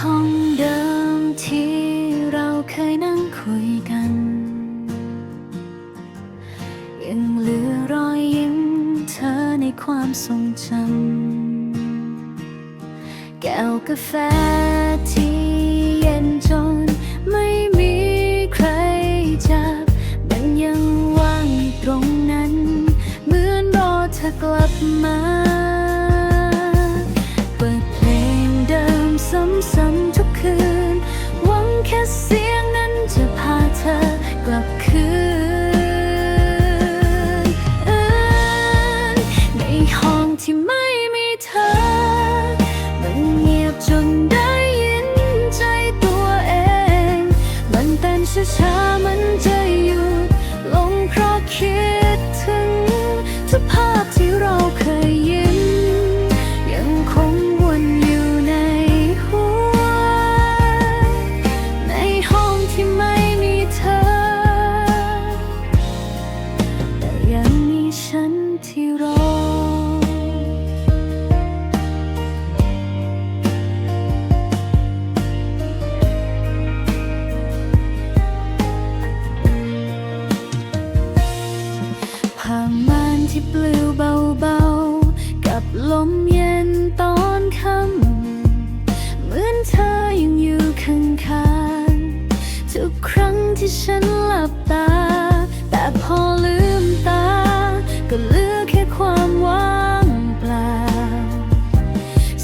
ห้องเดิมที่เราเคยนั่งคุยกัน ยังเหลือรอยยิ้มเธอในความทรงจำแก้วกาแฟที่เย็นจนไม่มีใครจับ มันยังว่างตรงนั้น เหมือนรอเธอกลับมา ซ้ำทุกคืน หวังแค่เสียงนั้นจะพาเธอกลับคืนในห้องที่ไม่มีเธอ มันเงียบจนได้ยินใจตัวเอง มันเต้นช้าๆมันจ ที่ปลิวเบาๆ กับลมเย็นตอนค่ำเหมือนเธอยังอยู่ข้างๆ ทุกครั้งที่ฉันหลับตา แต่พอลืมตา ก็เหลือแค่ความว่างเปล่า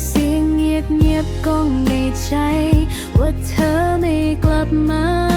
เสียงเงียบเงียบๆก้องในใจ ว่าเธอไม่กลับมา